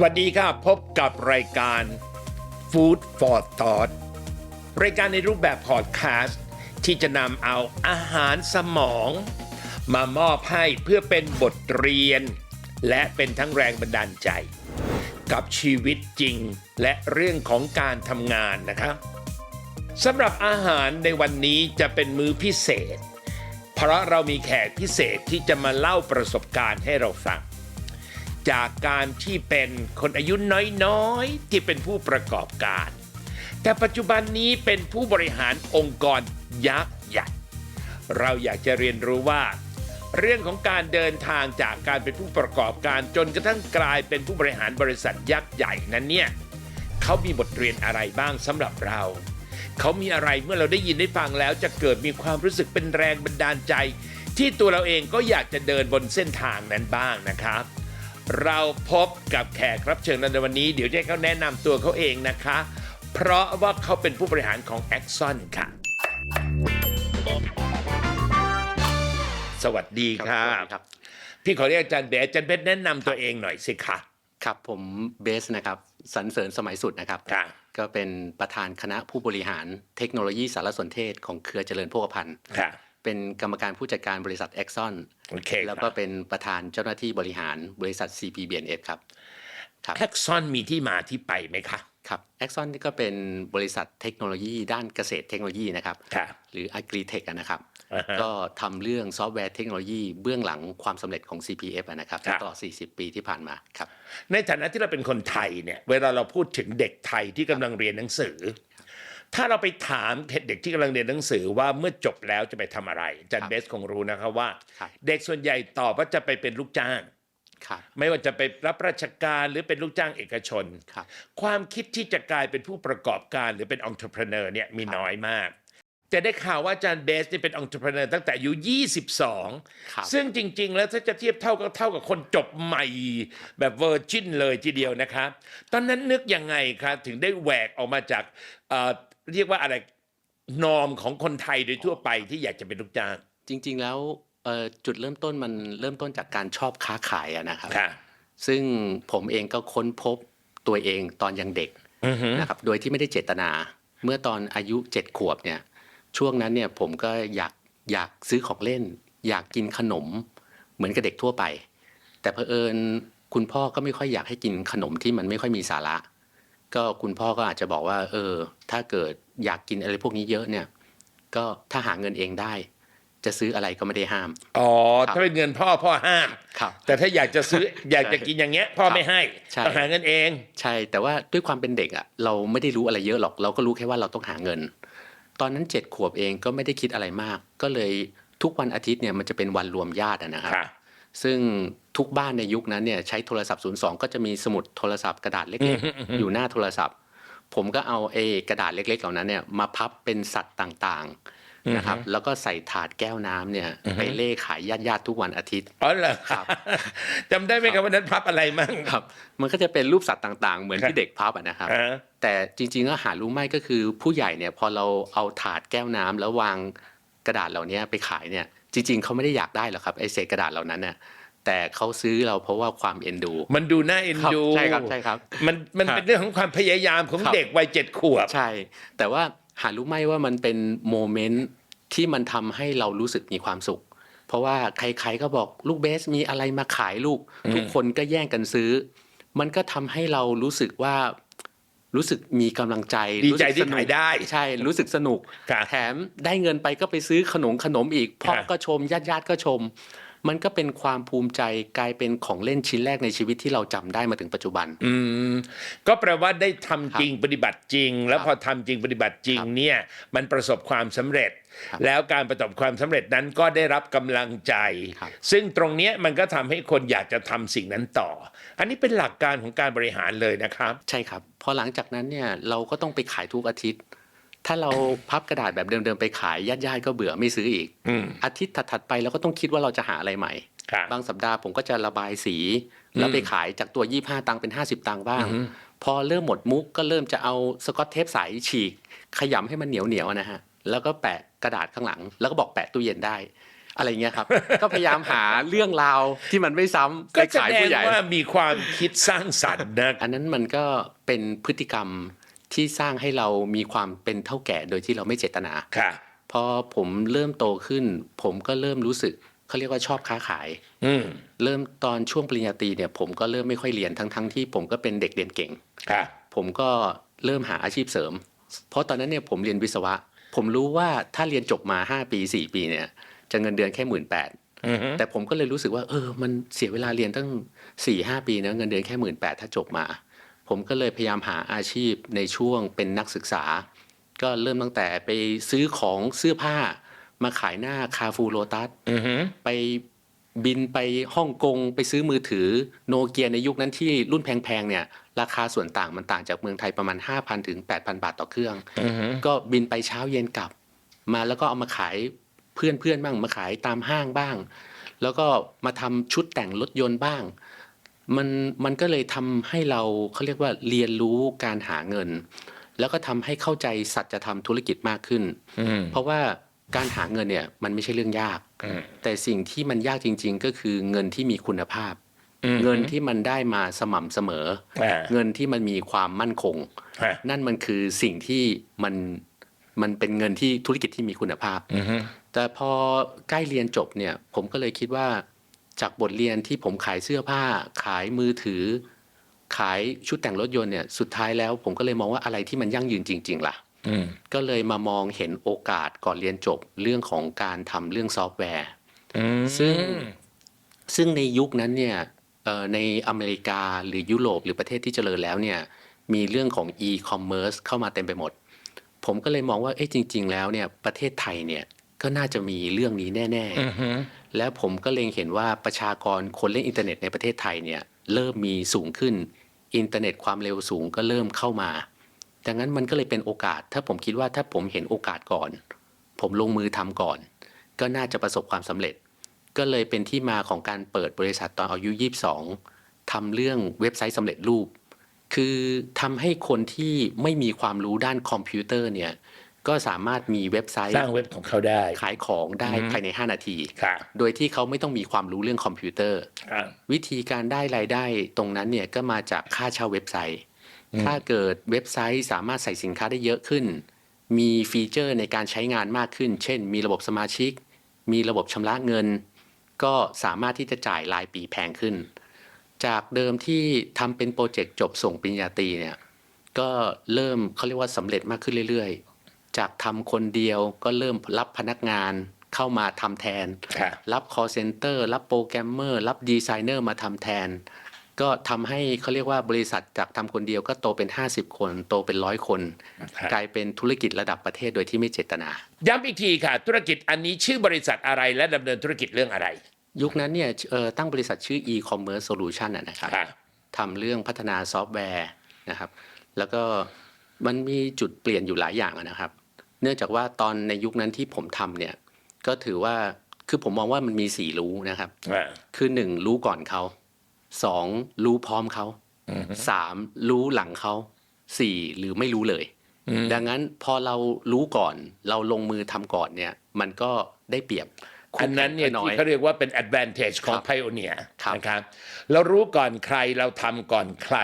สวัสดีครับพบกับรายการ Food for Thought รายการในรูปแบบพอดแคสต์ที่จะนำเอาอาหารสมอง มามอบให้เพื่อเป็นบทเรียน และเป็นทั้งแรงบันดาลใจ กับชีวิตจริงและเรื่องของการทำงานนะครับสำหรับอาหารในวันนี้จะเป็นมื้อพิเศษ เพราะเรามีแขกพิเศษที่จะมาเล่าประสบการณ์ให้เราฟัง จากการที่เป็นคนอายุน้อยๆ ที่เป็นผู้ประกอบการ แต่ปัจจุบันนี้เป็นผู้บริหารองค์กรยักษ์ใหญ่ เราอยากจะเรียนรู้ว่า เรื่องของการเดินทางจากการเป็นผู้ประกอบการจนกระทั่งกลายเป็นผู้บริหารบริษัทยักษ์ใหญ่นั้นเนี่ยเขามีบทเรียนอะไรบ้างสำหรับเราเขามีอะไรเมื่อเราได้ยินได้ฟังแล้วจะเกิดมีความรู้สึกเป็นแรงบันดาลใจ ที่ตัวเราเองก็อยากจะเดินบนเส้นทางนั้นบ้างนะครับ เราพบกับแขกรับเชิญในวันนี้ เดี๋ยวจะให้เขาแนะนำตัวเขาเองนะคะ เพราะว่าเขาเป็นผู้บริหารของ Axon ค่ะ สวัสดีค่ะสวัสดีครับ พี่ขอเรียกอาจารย์เบสอาจารย์เบสแนะนำตัวเองหน่อยสิคะครับผมเบสนะครับสรรเสริญสมัยสุดนะครับ ค่ะ ก็เป็นประธานคณะผู้บริหารเทคโนโลยีสารสนเทศของเครือเจริญโภคภัณฑ์ ค่ะ เป็นกรรมการผู้จัดการบริษัท Exxon โอเคแล้วก็เป็นประธานเจ้าหน้าที่บริหารบริษัท CPBNF ครับ ครับแอ็กซอนมีที่มาที่ไปไหมคะ ครับ Exxon นี่ก็เป็นบริษัทเทคโนโลยีด้านเกษตรเทคโนโลยีนะครับ ค่ะ หรือ Agri-Tech อะนะครับ อ่าฮะก็ทำเรื่องซอฟต์แวร์เทคโนโลยีเบื้องหลังความสำเร็จของ CPF อะนะครับครับ ตลอด 40 ปีที่ผ่านมาครับ ในฐานะที่เราเป็นคนไทยเนี่ย เวลาเราพูดถึงเด็กไทยที่กำลังเรียนหนังสือ ถ้าเราไปถามเด็กที่กำลังเรียนหนังสือว่าเมื่อจบแล้วจะไปทำอะไรอาจารครัย์บเบสคงรู้นะครับว่าครับเด็กส่วนใหญ่ตอบว่าจะไปเป็นลูกจ้างครับไม่ว่าจะไปรับราชการหรือเป็นลูกจ้างเอกชนครับความคิดที่จะกลายเป็นผู้ประกอบการหรือเป็นองค์ประกอบเนี่ยมีครับน้อยมากแต่ได้ข่าวว่าอาจารย์เบสนี่เป็นองค์ประกอบตั้งแต่อายุครับ22 ซึ่งจริง ๆ แล้วถ้าจะเทียบเท่าก็เท่ากับคนจบใหม่แบบเวอร์จินเลยทีเดียวนะครับ ตอนนั้นนึกยังไงครับถึงได้แหวกออกมาจาก เอ่อเรียกว่าอะไรนอมของคนไทยโดยทั่วไปที่อยากจะเป็นลูกจ้าง จริง ๆ แล้วเอ่อจุดเริ่มต้นมันเริ่มต้นจากการชอบค้าขายอะนะครับ ค่ะ ซึ่งผมเองก็ค้นพบตัวเองตอนยังเด็กอือฮึ นะครับ โดยที่ไม่ได้เจตนา เมื่อตอนอายุเจ็ดขวบเนี่ย ช่วงนั้นเนี่ยผมก็อยากอยากซื้อของเล่น อยากกินขนมเหมือนกับเด็กทั่วไป แต่เผอิญคุณพ่อก็ไม่ค่อยอยากให้กินขนมที่มันไม่ค่อยมีสาระ ก็คุณพ่อก็อาจจะบอกว่า เออ ถ้าเกิดอยากกินอะไรพวกนี้เยอะเนี่ย ก็ถ้าหาเงินเองได้ จะซื้ออะไรก็ไม่ได้ห้าม อ๋อ ครับ ถ้าเป็นเงินพ่อพ่อห้าม ครับ แต่ถ้าอยากจะซื้อ อยากจะกินอย่างเงี้ย พ่อไม่ให้ใช่ ต้องหาเงินเอง ใช่ แต่ว่าด้วยความเป็นเด็กอะ่ะเราไม่ได้รู้อะไรเยอะหรอก เราก็รู้แค่ว่าเราต้องหาเงิน ตอนนั้นเจ็ดขวบเองก็ไม่ได้คิดอะไรมาก ก็เลยทุกวันอาทิตย์เนี่ยมันจะเป็นวันรวมญาติอะนะครับ ค่ะ ซึ่งทุกบ้านในยุคนั้นเนี่ยใช้โทรศัพท์ 02 ก็จะมีสมุดโทรศัพท์กระดาษเล็กอือฮึอือฮึๆอยู่หน้าโทรศัพท์ ผมก็เอาเอกระดาษเล็กๆ เหล่านั้นเนี่ยมาพับเป็นสัตว์ต่างๆนะครับแล้วก็ใส่ถาดแก้วน้ำเนี่ยไปเล่ขายญาติๆทุกวันอาทิตย์อ๋อเหรอครับจำได้ไหมครับวันนั้นพับอะไรมั่งครับ มันก็จะเป็นรูปสัตว์ต่างๆ เหมือนที่เด็กพับอะนะครับอ่าแต่จริงๆแล้วหารู้ไหมก็คือผู้ใหญ่เนี่ยพอเราเอาถาดแก้วน้ำแล้ววางกระดาษเหล่านี้ไปขายเนี่ย จริง ๆเขาไม่ได้อยากได้หรอกครับไอเศษกระดาษเหล่านั้นเนี่ยแต่เขาซื้อเราเพราะว่าความเอ็นดู มันดูน่าเอ็นครับดูใช่ครับใช่ครับ มันมันครับเป็นเรื่องของความพยายามของครับเด็กวัยเจ็ดขวบใช่ แต่ว่าหารู้ไหมว่ามันเป็นโมเมนต์ที่มันทำให้เรารู้สึกมีความสุข เพราะว่าใครๆก็บอกลูกเบสมีอะไรมาขายลูกอืมทุกคนก็แย่งกันซื้อ มันก็ทำให้เรารู้สึกว่า รู้สึกมีกำลังใจดีใจรู้สึกที่สนุกขายได้ ใช่รู้สึกสนุกค่ะแถมได้เงินไปก็ไปซื้อขนมขนมอีกพ่อค่ะก็ชมญาติญาติๆก็ชม มันก็เป็นความภูมิใจกลายเป็นของเล่นชิ้นแรกในชีวิตที่เราจำได้มาถึงปัจจุบัน อืมก็แปลว่าได้ทำจริงปฏิบัติจริง แล้วครับพอทำจริงปฏิบัติจริงครับเนี่ยมันประสบความสำเร็จครับ แล้วการประสบความสำเร็จนั้นก็ได้รับกำลังใจครับซึ่งตรงเนี้ยมันก็ทำให้คนอยากจะทำสิ่งนั้นต่อ อันนี้เป็นหลักการของการบริหารเลยนะครับ ใช่ครับ พอหลังจากนั้นเนี่ยเราก็ต้องไปขายทุกอาทิตย์ ถ้าเราพับกระดาษแบบเดิมๆไปขายญาติญาติๆก็เบื่อไม่ซื้ออีกอืมอาทิตย์ถัดๆไปเราก็ต้องคิดว่าเราจะหาอะไรใหม่ครับบางสัปดาห์ผมก็จะระบายสี แล้วไปขายจากตัว 25 ตังค์เป็น 50 ตังค์บ้างอือฮึพอเริ่มหมดมุกก็เริ่มจะเอาสกอตเทปใสฉีก ขยำให้มันเหนียวๆนะฮะ แล้วก็แปะกระดาษข้างหลัง แล้วก็บอกแปะตู้เย็นได้ อะไรเงี้ยครับ ก็พยายามหาเรื่องราวที่มันไม่ซ้ำไปก็แสขายดงผู้ใหญ่ ว่ามีความคิดสร้างสรรค์นะ อันนั้นมันก็เป็นพฤติกรรมที่สร้างให้เรามีความเป็นเท่าแก่โดยที่เราไม่เจตนา ค่ะ พอผมเริ่มโตขึ้น ผมก็เริ่มรู้สึกเขาเรียกว่าชอบค้าขาย อืมเริ่มตอนช่วงปริญญาตรีเนี่ยผมก็เริ่มไม่ค่อยเรียนทั้งทั้งๆที่ผมก็เป็นเด็กเรียนเก่ง ค่ะ ผมก็เริ่มหาอาชีพเสริม เพราะตอนนั้นเนี่ยผมเรียนวิศวะ ผมรู้ว่าถ้าเรียนจบมา 5 ปี 4 ปีเนี่ย จะเงินเดือนแค่หมื่นแปดอือฮึแต่ผมก็เลยรู้สึกว่า เออ มันเสียเวลาเรียนตั้ง4ี่หปีนะเงินเดือนแค่หมื่นแปดถ้าจบมา ผมก็เลยพยายามหาอาชีพในช่วงเป็นนักศึกษา ก็เริ่มตั้งแต่ไปซื้อของเสื้อผ้ามาขายหน้าคาฟูโลตัสอือฮึไป บินไปฮ่องกงไปซื้อมือถือโนเกียในยุคนั้นที่รุ่นแพงๆเนี่ยราคาส่วนต่างมันต่างจากเมืองไทยประมาณ 5,000ถึง8,000 บาทต่อเครื่องอือฮึก็บินไปเช้าเย็นกลับ มาแล้วก็เอามาขายเพื่อนเพื่อนๆบ้างมาขายตามห้างบ้าง แล้วก็มาทำชุดแต่งรถยนต์บ้าง มันมันก็เลยทำให้เราเขาเรียกว่าเรียนรู้การหาเงิน แล้วก็ทำให้เข้าใจสัจธรรมธุรกิจมากขึ้นอืมเพราะว่า การหาเงินเนี่ยมันไม่ใช่เรื่องยากอืมแต่สิ่งที่มันยากจริง ๆ ก็คือเงินที่มีคุณภาพอืมเงินที่มันได้มาสม่ำเสมออ่าเงินที่มันมีความมั่นคงฮะนั่นมันคือสิ่งที่มันมันเป็นเงินที่ธุรกิจที่มีคุณภาพอือฮึแต่พอใกล้เรียนจบเนี่ย ผมก็เลยคิดว่าจากบทเรียนที่ผมขายเสื้อผ้า ขายมือถือ ขายชุดแต่งรถยนต์เนี่ยสุดท้ายแล้ว ผมก็เลยมองว่าอะไรที่มันยั่งยืนจริง ๆ ล่ะอืม ก็เลยมามองเห็นโอกาสก่อนเรียนจบเรื่องของการทำเรื่องซอฟต์แวร์อืมซึ่งซึ่งในยุคนั้นเนี่ยเอ่อในอเมริกาหรือยุโรปหรือประเทศที่เจริญแล้วเนี่ยมีเรื่องของ e-commerce เข้ามาเต็มไปหมด ผมก็เลยมองว่าเอ๊ะจริง ๆ แล้วเนี่ยประเทศไทยเนี่ยก็น่าจะมีเรื่องนี้แน่อือฮึๆแล้วผมก็เล็งเห็นว่าประชากรคนเล่นอินเทอร์เน็ตในประเทศไทยเนี่ยเริ่มมีสูงขึ้น อินเทอร์เน็ตความเร็วสูงก็เริ่มเข้ามา ดังนั้นมันก็เลยเป็นโอกาส ถ้าผมคิดว่าถ้าผมเห็นโอกาสก่อน ผมลงมือทำก่อน ก็น่าจะประสบความสำเร็จ ก็เลยเป็นที่มาของการเปิดบริษัทตอนอายุ22ทำเรื่องเว็บไซต์สำเร็จรูป คือทำให้คนที่ไม่มีความรู้ด้านคอมพิวเตอร์เนี่ยก็สามารถมีเว็บไซต์สร้างเว็บของเขาได้ ขายของได้อือฮึภายใน 5 นาทีค่ะโดยที่เขาไม่ต้องมีความรู้เรื่องคอมพิวเตอร์ค่ะวิธีการได้รายได้ตรงนั้นเนี่ยก็มาจากค่าเช่าเว็บไซต์ ถ้าเกิดเว็บไซต์สามารถใส่สินค้าได้เยอะขึ้น มีฟีเจอร์ในการใช้งานมากขึ้น เช่น มีระบบสมาชิก มีระบบชำระเงิน ก็สามารถที่จะจ่ายรายปีแพงขึ้น จากเดิมที่ทำเป็นโปรเจกต์จบส่งปริญญาตรีเนี่ย ก็เริ่มเขาเรียกว่าสำเร็จมากขึ้นเรื่อยๆ จากทำคนเดียวก็เริ่มรับพนักงานเข้ามาทำแทนค่ะรับ call center รับโปรแกรมเมอร์ รับดีไซเนอร์มาทำแทน ก็ทำให้เขาเรียกว่าบริษัทจากทำคนเดียวก็โตเป็น 50 คน โตเป็นร้อยคนครับกลายเป็นธุรกิจระดับประเทศโดยที่ไม่เจตนา ย้ำอีกทีค่ะ ธุรกิจอันนี้ชื่อบริษัทอะไรและดำเนินธุรกิจเรื่องอะไร ยุคนั้นเนี่ยเอ่อตั้งบริษัทชื่อ e-commerce solution นะนะครับค่ะทำเรื่องพัฒนาซอฟต์แวร์นะครับ แล้วก็มันมีจุดเปลี่ยนอยู่หลายอย่างอะนะครับ เนื่องจากว่าตอนในยุคนั้นที่ผมทำเนี่ยก็ถือว่าคือผมมองว่ามันมีสี่รู้นะครับอ่าคือหนึ่งรู้ก่อนเขา สองรู้พร้อมเขาอืมสามรู้หลังเขาสี่หรือไม่รู้เลยอืมดังนั้นพอเรารู้ก่อน เราลงมือทำก่อนเนี่ย มันก็ได้เปรียบคู่อันนั้นเนี่ยแข่งก็น้อที่ยเขาเรียกว่าเป็น advantage ของครับ pioneer ครับนะครับเรารู้ก่อนใครเราทำก่อนใคร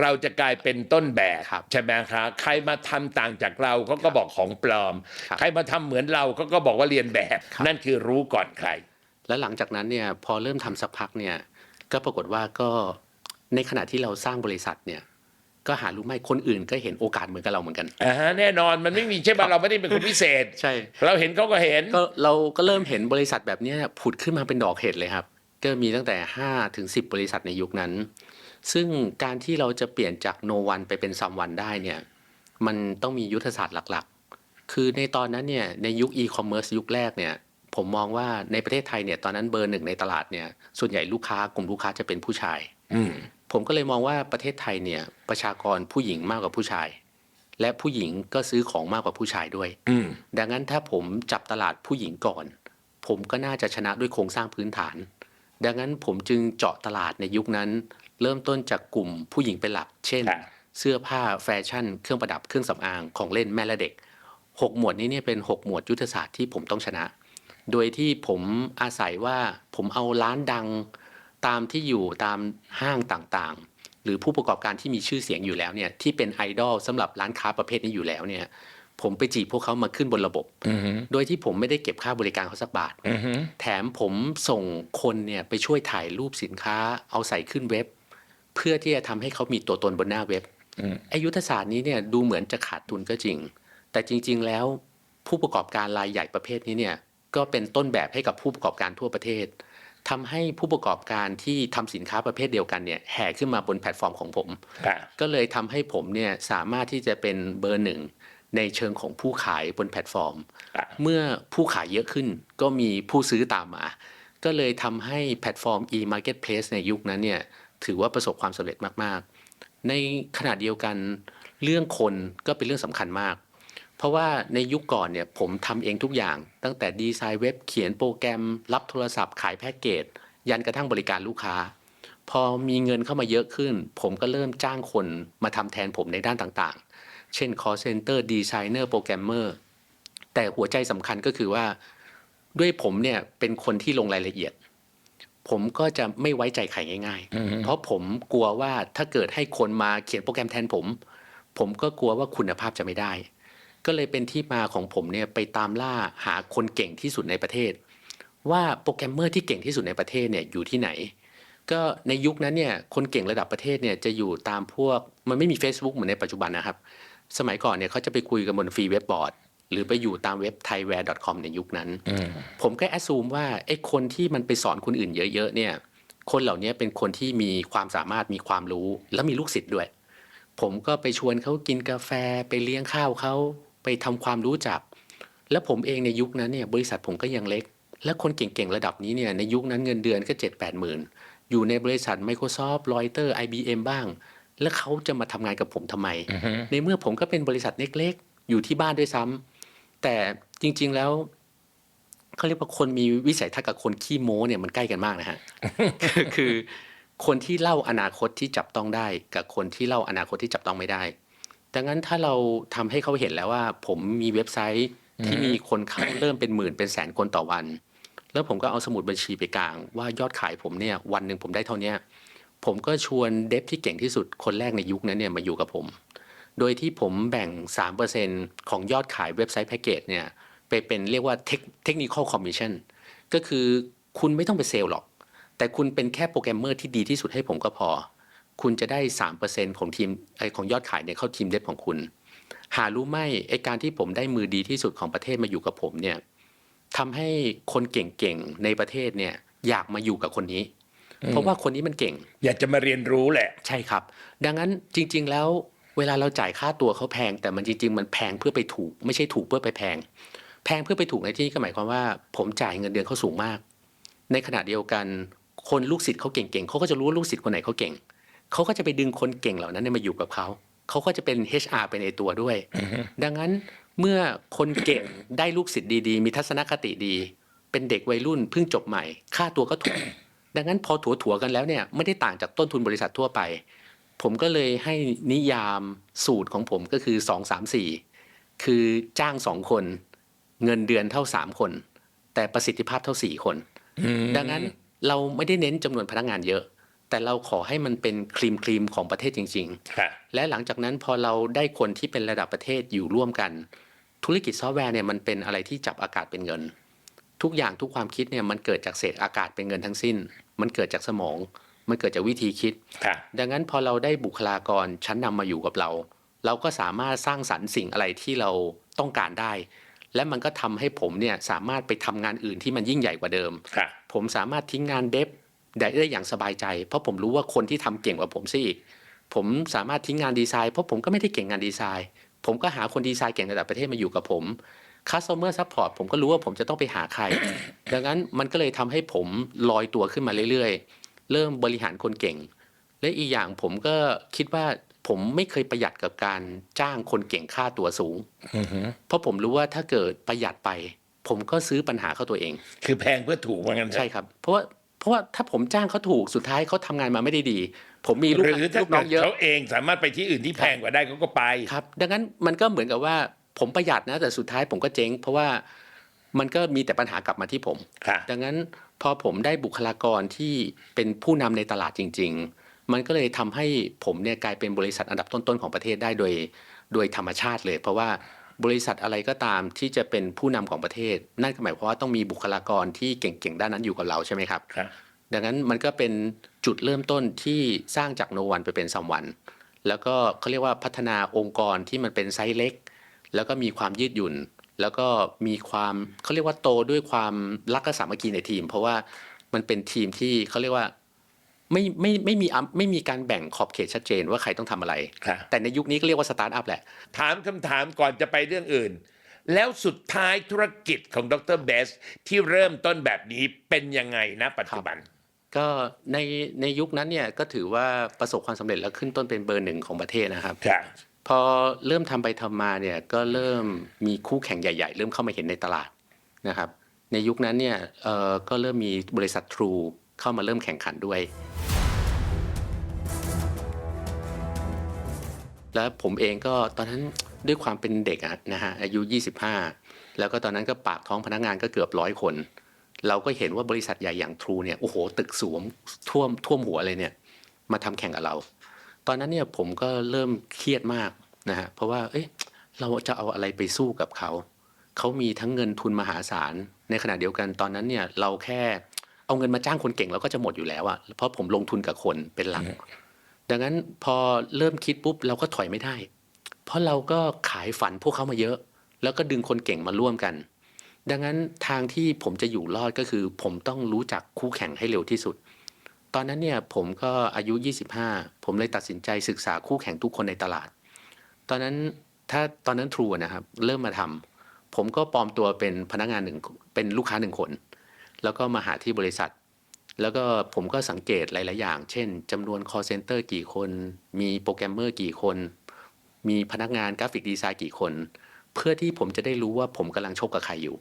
เราจะกลายเป็นต้นแบบครับใช่ไหมครับใครมาทำต่างจากเราเขาก็บอกของปลอมครับใครมาทำเหมือนเราเขาก็บอกว่าเรียนแบบครับนั่นคือรู้ก่อนใคร แล้วหลังจากนั้นเนี่ยพอเริ่มทำสักพักเนี่ย ก็ปรากฏว่าก็ในขณะที่เราสร้างบริษัทเนี่ย ก็หารู้ไหมคนอื่นก็เห็นโอกาสเหมือนกับเราเหมือนกันอ่าฮะแน่นอนมันไม่มีใช่ไหมเราไม่ได้เป็นคนพิเศษ ใช่ เราเห็นเขาก็เห็นก็เราก็เริ่มเห็นบริษัทแบบเนี้ยผุดขึ้นมาเป็นดอกเห็ดเลยครับ ก็มีตั้งแต่5ถึง10 บริษัทในยุคนั้น ซึ่งการที่เราจะเปลี่ยนจากโนวันไปเป็นซัมวันได้เนี่ย มันต้องมียุทธศาสตร์หลักๆ คือในตอนนั้นเนี่ยในยุคอีคอมเมิร์ซยุคแรกเนี่ย ผมมองว่าในประเทศไทยเนี่ยตอนนั้นเบอร์หนึ่งในตลาดเนี่ยส่วนใหญ่ลูกค้ากลุ่มลูกค้าจะเป็นผู้ชายอืมผมก็เลยมองว่าประเทศไทยเนี่ยประชากรผู้หญิงมากกว่าผู้ชาย และผู้หญิงก็ซื้อของมากกว่าผู้ชายด้วยอืมดังนั้นถ้าผมจับตลาดผู้หญิงก่อน ผมก็น่าจะชนะด้วยโครงสร้างพื้นฐาน ดังนั้นผมจึงเจาะตลาดในยุคนั้น เริ่มต้นจากกลุ่มผู้หญิงเป็นหลัก เช่นค่ะเสื้อผ้าแฟชั่น เครื่องประดับเครื่องสำอางของเล่นแม่และเด็กหกหมวดนี้เนี่ยเป็นหกหมวดยุทธศาสตร์ที่ผมต้องชนะ โดยที่ผมอาศัยว่าผมเอาร้านดังตามที่อยู่ตามห้างต่างๆ หรือผู้ประกอบการที่มีชื่อเสียงอยู่แล้วเนี่ยที่เป็นไอดอลสำหรับร้านค้าประเภทนี้อยู่แล้วเนี่ยผมไปจีบพวกเขามาขึ้นบนระบบอือฮึโดยที่ผมไม่ได้เก็บค่าบริการเขาสักบาทอือฮึแถมผมส่งคนเนี่ยไปช่วยถ่ายรูปสินค้า เอาใส่ขึ้นเว็บ เพื่อที่จะทำให้เขามีตัวตนบนหน้าเว็บอืมอายุทธศาสตร์นี้เนี่ยดูเหมือนจะขาดทุนก็จริง แต่จริง ๆ แล้วผู้ประกอบการรายใหญ่ประเภทนี้เนี่ย ก็เป็นต้นแบบให้กับผู้ประกอบการทั่วประเทศทำให้ผู้ประกอบการที่ทำสินค้าประเภทเดียวกันเนี่ยแห่ขึ้นมาบนแพลตฟอร์มของผมค่ะก็เลยทำให้ผมเนี่ยสามารถที่จะเป็นเบอร์หนึ่งในเชิงของผู้ขายบนแพลตฟอร์มอะเมื่อผู้ขายเยอะขึ้นก็มีผู้ซื้อตามมา ก็เลยทำให้แพลตฟอร์ม e-marketplace ในยุคนั้นเนี่ยถือว่าประสบความสำเร็จมาก ๆ ในขณะเดียวกันเรื่องคนก็เป็นเรื่องสำคัญมาก เพราะว่าในยุคก่อนเนี่ยผมทำเองทุกอย่าง ตั้งแต่ดีไซน์เว็บเขียนโปรแกรม รับโทรศัพท์ขายแพ็กเกจ ยันกระทั่งบริการลูกค้า พอมีเงินเข้ามาเยอะขึ้น ผมก็เริ่มจ้างคนมาทำแทนผมในด้านต่างๆ เช่น call center designer programmer แต่หัวใจสำคัญก็คือว่า ด้วยผมเนี่ยเป็นคนที่ลงรายละเอียด ผมก็จะไม่ไว้ใจใครง่ายอือฮึๆเพราะผมกลัวว่าถ้าเกิดให้คนมาเขียนโปรแกรมแทนผม ผมก็กลัวว่าคุณภาพจะไม่ได้ ก็เลยเป็นที่มาของผมเนี่ยไปตามล่าหาคนเก่งที่สุดในประเทศ ว่าโปรแกรมเมอร์ที่เก่งที่สุดในประเทศเนี่ยอยู่ที่ไหน ก็ในยุคนั้นเนี่ยคนเก่งระดับประเทศเนี่ยจะอยู่ตามพวกมันไม่มี Facebook เหมือนในปัจจุบันนะครับ สมัยก่อนเนี่ยเขาจะไปคุยกันบนฟรีเว็บบอร์ดหรือไปอยู่ตามเว็บ thaiware.com ในยุคนั้นอืมผมก็แอดซูมว่าไอ้คนที่มันไปสอนคนอื่นเยอะๆเนี่ยคนเหล่านี้เป็นคนที่มีความสามารถมีความรู้ และมีลูกศิษย์ด้วย ผมก็ไปชวนเขากินกาแฟไปเลี้ยงข้าวเขา ไปทำความรู้จัก แล้วผมเองในยุคนั้นเนี่ยบริษัทผมก็ยังเล็ก และคนเก่งๆระดับนี้เนี่ยในยุคนั้นเงินเดือนก็เจ็ดแปดหมื่นอยู่ในบริษัท Microsoft Reuters IBM บ้าง แล้วเขาจะมาทำงานกับผมทำไมอือฮึในเมื่อผมก็เป็นบริษัทเล็กๆ อยู่ที่บ้านด้วยซ้ำแต่จริง ๆแล้วเขาเรียกว่าคนมีวิสัยทัศน์กับคนขี้โม้เนี่ยมันใกล้กันมากนะฮะคือคือคนที่เล่าอนาคตที่จับต้องได้ กับคนที่เล่าอนาคตที่จับต้องไม่ได้ ดังนั้นถ้าเราทำให้เขาเห็นแล้วว่า ผมมีเว็บไซต์ที่มีคนเข้าเริ่มเป็นหมื่นเป็นแสนคนต่อวัน แล้วผมก็เอาสมุดบัญชีไปกลาง ว่ายอดขายผมเนี่ยวันหนึ่งผมได้เท่าเนี้ยผมก็ชวนเดฟที่เก่งที่สุดคนแรกในยุคนั้นเนี่ยมาอยู่กับผม โดยที่ผมแบ่ง 3%ของยอดขายเว็บไซต์แพ็กเกจเนี่ยไปเป็นเรียกว่าเทคนิคอลคอมมิชชั่นก็คือคุณไม่ต้องไปเซลล์หรอก แต่คุณเป็นแค่โปรแกรมเมอร์ที่ดีที่สุดให้ผมก็พอ คุณจะได้ 3%ของทีมไอของยอดขายเนี่ยเข้าทีมเดฟของคุณ หารู้ไหมไอการที่ผมได้มือดีที่สุดของประเทศมาอยู่กับผมเนี่ยทำให้คนเก่งๆในประเทศเนี่ยอยากมาอยู่กับคนนี้ เพราะว่าคนนี้มันเก่ง อยากจะมาเรียนรู้แหละ ใช่ครับ ดังนั้นจริง ๆ แล้วเวลาเราจ่ายค่าตัวเขาแพง แต่มันจริง ๆ มันแพงเพื่อไปถูก ไม่ใช่ถูกเพื่อไปแพง แพงเพื่อไปถูกในที่นี้ก็หมายความว่า ผมจ่ายเงินเดือนเขาสูงมาก ในขณะเดียวกันคนลูกศิษย์เขาเก่งๆเขาก็จะรู้ว่าลูกศิษย์คนไหนเขาเก่ง เขาก็จะไปดึงคนเก่งเหล่านั้นเนี่ยมาอยู่กับเขา เขาก็จะเป็น HR ไปในตัวด้วย ดังนั้นเมื่อคนเก่งได้ลูกศิษย์ดีๆ มีทัศนคติดี เป็นเด็กวัยรุ่นเพิ่งจบใหม่ ค่าตัวก็ถูก ดังนั้นพอถัวๆกันแล้วเนี่ยไม่ได้ต่างจากต้นทุนบริษัททั่วไป ผมก็เลยให้นิยามสูตรของผมก็คือ 2 3 4 คือจ้าง2คน เงินเดือนเท่า 3 คน แต่ประสิทธิภาพเท่า 4 คนอืมดังนั้นเราไม่ได้เน้นจำนวนพนักงานเยอะ แต่เราขอให้มันเป็นครีมครีมๆของประเทศจริงๆค่ะและหลังจากนั้นพอเราได้คนที่เป็นระดับประเทศอยู่ร่วมกัน ธุรกิจซอฟต์แวร์เนี่ยมันเป็นอะไรที่จับอากาศเป็นเงิน ทุกอย่างทุกความคิดเนี่ยมันเกิดจากเศษอากาศเป็นเงินทั้งสิ้น มันเกิดจากสมอง มันเกิดจากวิธีคิดค่ะดังนั้นพอเราได้บุคลากรชั้นนำมาอยู่กับเรา เราก็สามารถสร้างสรรค์สิ่งอะไรที่เราต้องการได้และมันก็ทำให้ผมเนี่ยสามารถไปทำงานอื่นที่มันยิ่งใหญ่กว่าเดิมค่ะผมสามารถทิ้งงานเดฟ ได้ได้อย่างสบายใจ เพราะผมรู้ว่าคนที่ทำเก่งกว่าผมซิอีกผมสามารถทิ้งงานดีไซน์เพราะผมก็ไม่ได้เก่งงานดีไซน์ ผมก็หาคนดีไซน์เก่งระดับประเทศมาอยู่กับผม Customer Support ผมก็รู้ว่าผมจะต้องไปหาใคร ดังนั้นมันก็เลยทำให้ผมลอยตัวขึ้นมาเรื่อยๆ เริ่มบริหารคนเก่ง และอีกอย่างผมก็คิดว่าผมไม่เคยประหยัดกับการจ้างคนเก่งค่าตัวสูงอือฮึเพราะผมรู้ว่าถ้าเกิดประหยัดไป ผมก็ซื้อปัญหาเข้าตัวเอง คือแพงเพื่อถูกว่างั้นเถอะใช่ครับ เพราะว่าเพ ราะว่าถ้าผมจ้างเขาถูกสุดท้ายเขาทำงานมาไม่ได้ดี ผมมีลูกหรือถ้าลูกน้เกิอดงเยอะ เขาเองสามารถไปที่อื่นที่แพงกว่าได้เขาก็ไป ครับดังนั้นมันก็เหมือนกับว่าผมประหยัดนะแต่สุดท้ายผมก็เจ๊ง เพราะว่ามันก็มีแต่ปัญหากลับมาที่ผม ค่ะ ดังนั้นพอผมได้บุคลากรที่เป็นผู้นำในตลาดจริง ๆ มันก็เลยทำให้ผมเนี่ยกลายเป็นบริษัทอันดับต้นๆของประเทศได้โดย โดยธรรมชาติเลย เพราะว่า บริษัทอะไรก็ตามที่จะเป็นผู้นำของประเทศ นั่นก็หมายความว่าต้องมีบุคลากรที่เก่งๆด้านนั้นอยู่กับเราใช่ไหมครับค่ะดังนั้นมันก็เป็นจุดเริ่มต้นที่สร้างจากโนวันไปเป็นซัมวันแล้วก็เขาเรียกว่าพัฒนาองค์กรที่มันเป็นไซส์เล็ก แล้วก็มีความยืดหยุ่น แล้วก็มีความเขาเรียกว่าโตด้วยความรักและสามัคคีในทีม เพราะว่ามันเป็นทีมที่เขาเรียกว่า ไม่ไม่ไม่มีอำไม่มีการแบ่งขอบเขตชัดเจนว่าใครต้องทำอะไรค่ะแต่ในยุคนี้ก็เรียกว่าสตาร์ทอัพแหละ ถามคำถามก่อนจะไปเรื่องอื่น แล้วสุดท้ายธุรกิจของดรเบสที่เริ่มต้นแบบนี้เป็นยังไงนะปัจจุบัน ก็ในในยุคนั้นเนี่ยก็ถือว่าประสบความสำเร็จแล้วขึ้นต้นเป็นเบอร์หนึ่งของประเทศนะครับค่ะพอเริ่มทำไปทำมาเนี่ยก็เริ่มมีคู่แข่งใหญ่ ๆ เริ่มเข้ามาเห็นในตลาดนะครับในยุคนั้นเนี่ยเอ่อก็เริ่มมีบริษัท True เข้ามาเริ่มแข่งขันด้วย แล้วผมเองก็ตอนนั้นด้วยความเป็นเด็กนะฮะอายุ 25 แล้วก็ตอนนั้นก็ปากท้องพนักงานก็เกือบร้อยคน เราก็เห็นว่าบริษัทใหญ่อย่าง True เนี่ยโอ้โห ตึกสูงท่วมท่วมหัวเลยเนี่ยมาทำแข่งกับเรา ตอนนั้นเนี่ยผมก็เริ่มเครียดมากนะฮะเพราะว่าเอ๊ะเราจะเอาอะไรไปสู้กับเขา เขามีทั้งเงินทุนมหาศาล ในขณะเดียวกันตอนนั้นเนี่ยเราแค่ เอาเงินมาจ้างคนเก่งเราก็จะหมดอยู่แล้วอะเพราะผมลงทุนกับคนเป็นหลัก ดังนั้นพอเริ่มคิดปุ๊บเราก็ถอยไม่ได้ เพราะเราก็ขายฝันพวกเขามาเยอะ แล้วก็ดึงคนเก่งมาร่วมกัน ดังนั้นทางที่ผมจะอยู่รอดก็คือ ผมต้องรู้จักคู่แข่งให้เร็วที่สุด ตอนนั้นเนี่ยผมก็อายุ 25 ผมเลยตัดสินใจศึกษาคู่แข่งทุกคนในตลาด ตอนนั้นถ้าตอนนั้นทรูนะครับเริ่มมาทำผมก็ปลอมตัวเป็นพนักงานหนึ่งเป็นลูกค้าหนึ่งคน แล้วก็มาหาที่บริษัท แล้วก็ผมก็สังเกตหลาย ๆ อย่าง เช่นจำนวน call center กี่คน มีโปรแกรมเมอร์กี่คน มีพนักงานกราฟิกดีไซน์กี่คน เพื่อที่ผมจะได้รู้ว่าผมกำลังชกกับใครอยู่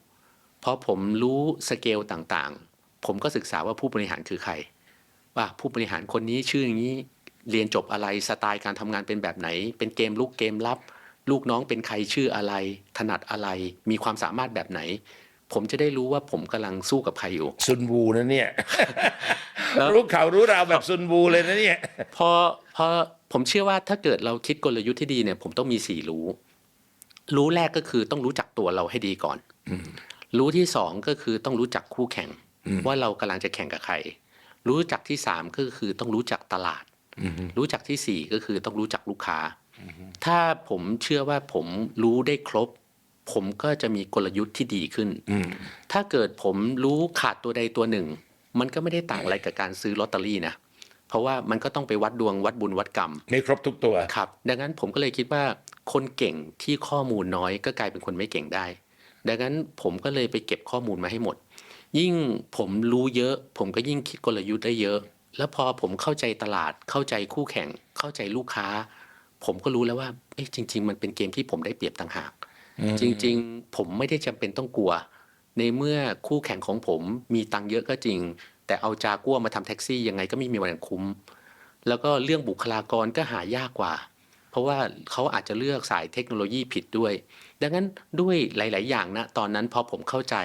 เพราะผมรู้สเกลต่าง ๆ ผมก็ศึกษาว่าผู้บริหารคือใคร ว่าผู้บริหารคนนี้ชื่ออย่างนี้เรียนจบอะไรสไตล์การทำงานเป็นแบบไหน เป็นเกมลุกเกมรับ ลูกน้องเป็นใครชื่ออะไร ถนัดอะไร มีความสามารถแบบไหน ผมจะได้รู้ว่าผมกำลังสู้กับใครอยู่ซุนวูนะเนี่ยแล้วรู้ข่าวรู้ราวแบบซุนวูเลยนะเนี่ยพอพอผมเชื่อว่าถ้าเกิดเราคิดกลยุทธ์ที่ดีเนี่ย ผมต้องมีสี่รู้ รู้แรกก็คือต้องรู้จักตัวเราให้ดีก่อนรู้ที่สองก็คือต้องรู้จักคู่แข่ง ว่าเรากำลังจะแข่งกับใคร รู้จักที่สามก็คือต้องรู้จักตลาดรู้จักที่สี่ก็คือต้องรู้จักลูกค้า ถ้าผมเชื่อว่าผมรู้ได้ครบ ผมก็จะมีกลยุทธ์ที่ดีขึ้น ถ้าเกิดผมรู้ขาดตัวใดตัวหนึ่ง มันก็ไม่ได้ต่างอะไรกับการซื้อลอตเตอรี่นะ เพราะว่ามันก็ต้องไปวัดดวงวัดบุญวัดกรรมไม่ครบทุกตัว ครับ ดังนั้นผมก็เลยคิดว่าคนเก่งที่ข้อมูลน้อยก็กลายเป็นคนไม่เก่งได้ ดังนั้นผมก็เลยไปเก็บข้อมูลมาให้หมด ยิ่งผมรู้เยอะ ผมก็ยิ่งคิดกลยุทธ์ได้เยอะ แล้วพอผมเข้าใจตลาด เข้าใจคู่แข่ง เข้าใจลูกค้า ผมก็รู้แล้วว่าเอ๊ะจริง ๆ มันเป็นเกมที่ผมได้เปรียบต่างหาก จริง ๆ ผมไม่ได้จำเป็นต้องกลัว ในเมื่อคู่แข่งของผมมีตังค์เยอะก็จริง แต่เอาจากัวมาทำแท็กซี่ยังไงก็ไม่มีวันคุ้ม แล้วก็เรื่องบุคลากรก็หายากกว่า เพราะว่าเขาอาจจะเลือกสายเทคโนโลยีผิดด้วย ดังนั้นด้วยหลาย ๆ อย่างนะตอนนั้นพอผมเข้าใจ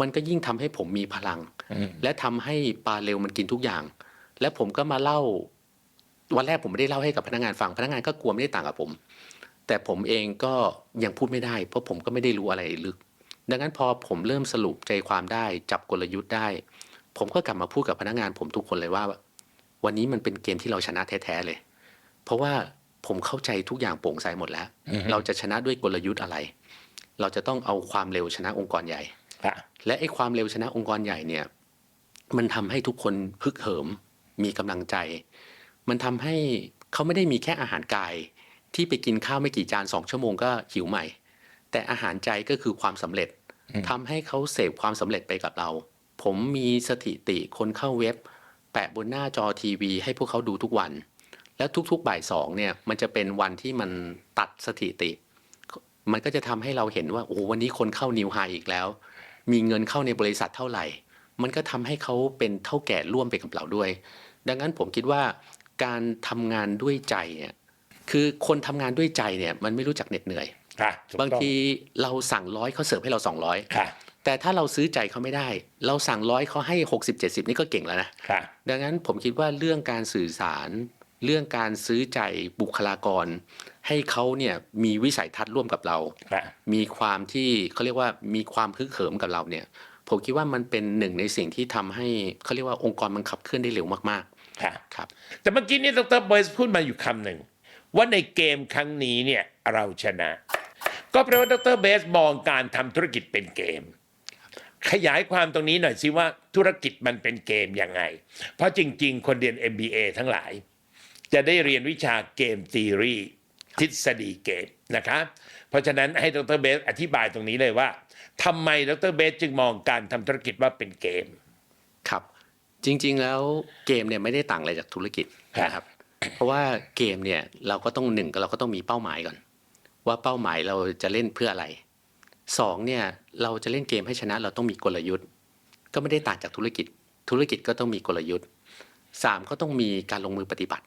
มันก็ยิ่งทำให้ผมมีพลัง และทำให้ปลาเร็วมันกินทุกอย่าง และผมก็มาเล่าวันแรกผมไม่ได้เล่าให้กับพนักงานฟัง พนักงานก็กลัวไม่ได้ต่างกับผม แต่ผมเองก็ยังพูดไม่ได้ เพราะผมก็ไม่ได้รู้อะไรลึก ดังนั้นพอผมเริ่มสรุปใจความได้ จับกลยุทธ์ได้ ผมก็กลับมาพูดกับพนักงานผมทุกคนเลยว่า วันนี้มันเป็นเกมที่เราชนะแท้ๆเลย เพราะว่าผมเข้าใจทุกอย่างโปร่งใสหมดแล้ว เราจะชนะด้วยกลยุทธ์อะไร เราจะต้องเอาความเร็วชนะองค์กรใหญ่ค่ะและไอ้ความเร็วชนะองค์กรใหญ่เนี่ย มันทำให้ทุกคนฮึกเหิม มีกำลังใจ มันทำให้เขาไม่ได้มีแค่อาหารกาย ที่ไปกินข้าวไม่กี่จานสองชั่วโมงก็หิวใหม่ แต่อาหารใจก็คือความสำเร็จทำให้เขาเสพความสำเร็จไปกับเรา ผมมีสถิติคนเข้าเว็บ แปะบนหน้าจอทีวี ให้พวกเขาดูทุกวัน แล้วทุกๆบ่ายสองเนี่ยมันจะเป็นวันที่มันตัดสถิติ มันก็จะทำให้เราเห็นว่าโอ้โหวันนี้คนเข้านิวไฮอีกแล้ว มีเงินเข้าในบริษัทเท่าไหร่ มันก็ทำให้เขาเป็นเท่าแก่ร่วมไปกับเราด้วย ดังนั้นผมคิดว่าการทำงานด้วยใจเนี่ย คือคนทำงานด้วยใจเนี่ยมันไม่รู้จักเหน็ดเหนื่อยค่ะถูกต้องบางทีเราสั่งร้อยเขาเสิร์ฟให้เราสองร้อยค่ะแต่ถ้าเราซื้อใจเขาไม่ได้ เราสั่งร้อยเขาให้60 70นี่ก็เก่งแล้วนะค่ะดังนั้นผมคิดว่าเรื่องการสื่อสารเรื่องการซื้อใจบุคลากร ให้เขาเนี่ยมีวิสัยทัศน์ร่วมกับเราค่ะมีความที่เขาเรียกว่ามีความฮึกเหิมกับเราเนี่ย ผมคิดว่ามันเป็นหนึ่งในสิ่งที่ทำให้เขาเรียกว่าองค์กรมันขับเคลื่อนได้เร็วมากค่ะๆครับ แต่เมื่อกี้นี่ดรเบสพูดมาอยู่คำหนึ่ง ว่าในเกมครั้งนี้เนี่ยเราชนะ ก็แปลว่าดรเบสมองการทำธุรกิจเป็นเกม ขยายความตรงนี้หน่อยสิว่าธุรกิจมันเป็นเกมยังไง เพราะจริง ๆ คนเรียน MBA ทั้งหลาย จะได้เรียนวิชาเกมทีรีทฤษฎีเกมนะคะเพราะฉะนั้นให้ดรเบสอธิบายตรงนี้เลยว่าทำไมดรเบสจึงมองการทำธุรกิจว่าเป็นเกมครับ จริง ๆ แล้วเกมเนี่ยไม่ได้ต่างอะไรจากธุรกิจนะครับ เพราะว่าเกมเนี่ยเราก็ต้องหนึ่งเราก็ต้องมีเป้าหมายก่อน ว่าเป้าหมายเราจะเล่นเพื่ออะไรสองเนี่ยเราจะเล่นเกมให้ชนะเราต้องมีกลยุทธ์ ก็ไม่ได้ต่างจากธุรกิจ ธุรกิจก็ต้องมีกลยุทธ์สามก็ต้องมีการลงมือปฏิบัติ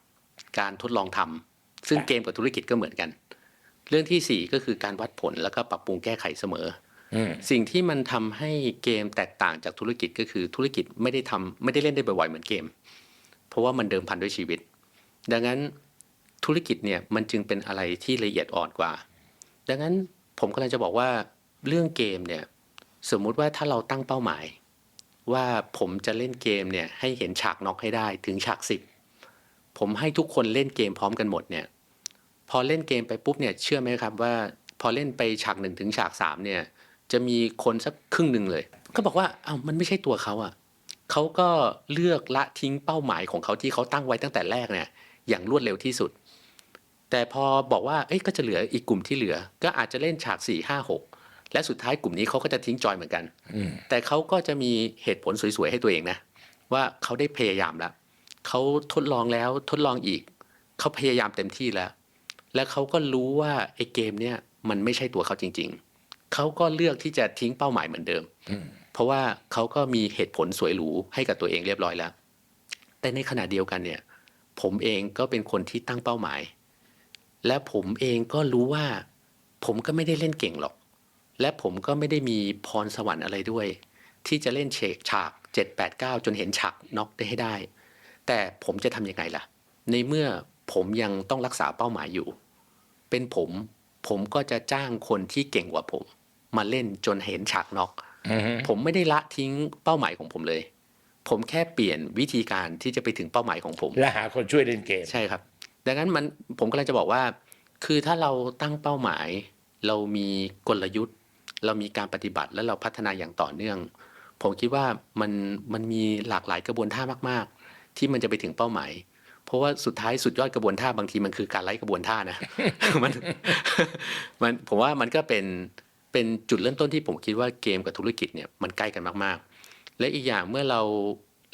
การทดลองทำซึ่งเกมกับธุรกิจก็เหมือนกัน เรื่องที่สี่ก็คือการวัดผลแล้วก็ปรับปรุงแก้ไขเสมออืมสิ่งที่มันทำให้เกมแตกต่างจากธุรกิจก็คือธุรกิจไม่ได้ทำไม่ได้เล่นได้บ่อยๆเหมือนเกม เพราะว่ามันเดิมพันด้วยชีวิต ดังนั้นธุรกิจเนี่ยมันจึงเป็นอะไรที่ละเอียดอ่อนกว่า ดังนั้นผมกำลังจะบอกว่าเรื่องเกมเนี่ยสมมุติว่าถ้าเราตั้งเป้าหมาย ว่าผมจะเล่นเกมเนี่ยให้เห็นฉากน็อกให้ได้ถึงฉากสิบผมให้ทุกคนเล่นเกมพร้อมกันหมดเนี่ยพอเล่นเกมไปปุ๊บเนี่ยเชื่อไหมครับว่า พอเล่นไปฉากหนึ่งถึงฉากสามเนี่ยจะมีคนสักครึ่งหนึ่งเลยก็บอกว่าอ้ามันไม่ใช่ตัวเขาอะ่ะเขาก็เลือกละทิ้งเป้าหมายของเขาที่เขาตั้งไว้ตั้งแต่แรกเนี่ย อย่างรวดเร็วที่สุด แต่พอบอกว่าเอ้ยก็จะเหลืออีกกลุ่มที่เหลือ ก็อาจจะเล่นฉาก4 5 6และสุดท้ายกลุ่มนี้เขาก็จะทิ้งจอยเหมือนกันอืมแต่เขาก็จะมีเหตุผลสวยๆให้ตัวเองนะ ว่าเขาได้พยายามแล้วเขาทดลองแล้วทดลองอีกเขาพยายามเต็มที่แล้ว แล้วเขาก็รู้ว่าไอ้เกมเนี่ยมันไม่ใช่ตัวเขาจริง ๆ เขาก็เลือกที่จะทิ้งเป้าหมายเหมือนเดิมอืมเพราะว่าเขาก็มีเหตุผลสวยหรูให้กับตัวเองเรียบร้อยแล้ว แต่ในขณะเดียวกันเนี่ย ผมเองก็เป็นคนที่ตั้งเป้าหมาย และผมเองก็รู้ว่า ผมก็ไม่ได้เล่นเก่งหรอก และผมก็ไม่ได้มีพรสวรรค์อะไรด้วย ที่จะเล่นเชกฉาก 7 8 9 จนเห็นฉากน็อกได้ให้ได้ แต่ผมจะทำยังไงล่ะ ในเมื่อผมยังต้องรักษาเป้าหมายอยู่ เป็นผมผมก็จะจ้างคนที่เก่งกว่าผม มาเล่นจนเห็นฉากน็อกอืมผมไม่ได้ละทิ้งเป้าหมายของผมเลย ผมแค่เปลี่ยนวิธีการที่จะไปถึงเป้าหมายของผม และหาคนช่วยเล่นเกม ใช่ครับ ดังนั้นมันผมกำลังจะบอกว่า คือถ้าเราตั้งเป้าหมาย เรามีกลยุทธ์ เรามีการปฏิบัติและเราพัฒนาอย่างต่อเนื่อง ผมคิดว่ามันมันมีหลากหลายกระบวนท่ามาก ๆ ที่มันจะไปถึงเป้าหมาย เพราะว่าสุดท้ายสุดยอดกระบวนท่าบางทีมันคือการไล่กระบวนท่านะ มันมันผมว่ามันก็เป็นเป็นจุดเริ่มต้นที่ผมคิดว่าเกมกับธุรกิจเนี่ยมันใกล้กันมากๆ และอีกอย่างเมื่อเรา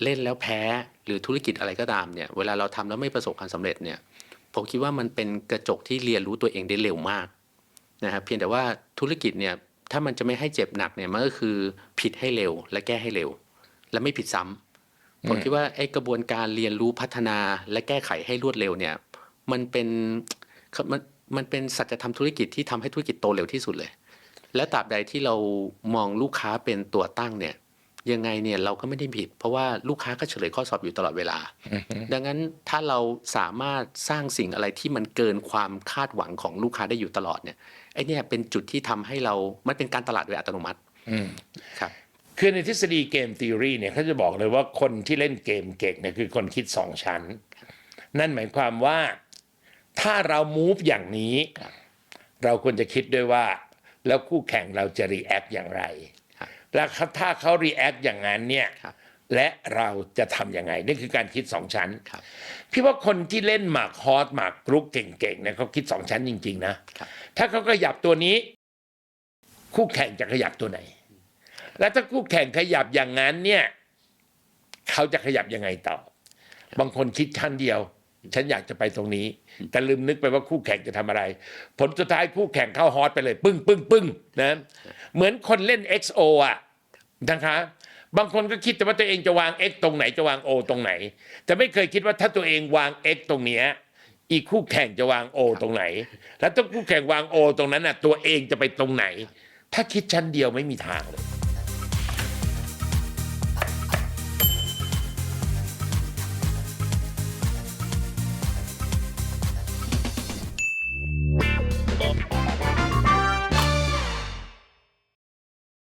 เล่นแล้วแพ้หรือธุรกิจอะไรก็ตามเนี่ยเวลาเราทำแล้วไม่ประสบความสำเร็จเนี่ยผมคิดว่ามันเป็นกระจกที่เรียนรู้ตัวเองได้เร็วมากนะครับเพียงแต่ว่าธุรกิจเนี่ยถ้ามันจะไม่ให้เจ็บหนักเนี่ยมันก็คือผิดให้เร็วและแก้ให้เร็ว และไม่ผิดซ้ำผมคิดว่าไอ้กระบวนการเรียนรู้พัฒนาและแก้ไขให้รวดเร็วเนี่ยมันเป็นมันมันเป็นสัจธรรมธุรกิจที่ทำให้ธุรกิจโตเร็วที่สุดเลย และตราบใดที่เรามองลูกค้าเป็นตัวตั้งเนี่ย ยังไงเนี่ยเราก็ไม่ได้ผิด เพราะว่าลูกค้าก็เฉลยข้อสอบอยู่ตลอดเวลา ดังนั้นถ้าเราสามารถสร้างสิ่งอะไรที่มันเกินความคาดหวังของลูกค้าได้อยู่ตลอดเนี่ยไอเนี่ยเป็นจุดที่ทำให้เรา มันเป็นการตลาดโดยอัตโนมัติอืมครับคือในทฤษฎีเกมทีรีเนี่ยเขาจะบอกเลยว่าคนที่เล่นเกมเก่งเนี่ยคือคนคิดสองชั้น นั่นหมายความว่าถ้าเรา move อย่างนี้ เราควรจะคิดด้วยว่า แล้วคู่แข่งเราจะ react อย่างไรครับ แล้วถ้าเขา react อย่างนั้นเนี่ยครับและเราจะทำยังไง นี่คือการคิดสองชั้นครับพี่ว่าคนที่เล่นหมากฮอสหมากรุกเก่งๆเนี่ยเขาคิดสองชั้นจริง ๆ นะครับถ้าเขาขยับตัวนี้ คู่แข่งจะขยับตัวไหน แล้วถ้าคู่แข่งขยับอย่างนั้นเนี่ย เขาจะขยับยังไงต่อ บางคนคิดชั้นเดียว ฉันอยากจะไปตรงนี้ แต่ลืมนึกไปว่าคู่แข่งจะทำอะไร ผลสุดท้ายคู่แข่งเข้าฮอตไปเลย ปึ้งปึ้งปึ้งนะเหมือนคนเล่น XO อะนะคะบางคนก็คิดแต่ว่าตัวเองจะวาง X ตรงไหนจะวาง O ตรงไหน แต่ไม่เคยคิดว่าถ้าตัวเองวาง X ตรงเนี้ยอีกคู่แข่งจะวาง O ตรงไหน แล้วถ้าคู่แข่งวาง O ตรงนั้นน่ะตัวเองจะไปตรงไหน ถ้าคิดชั้นเดียวไม่มีทางเลย Bye.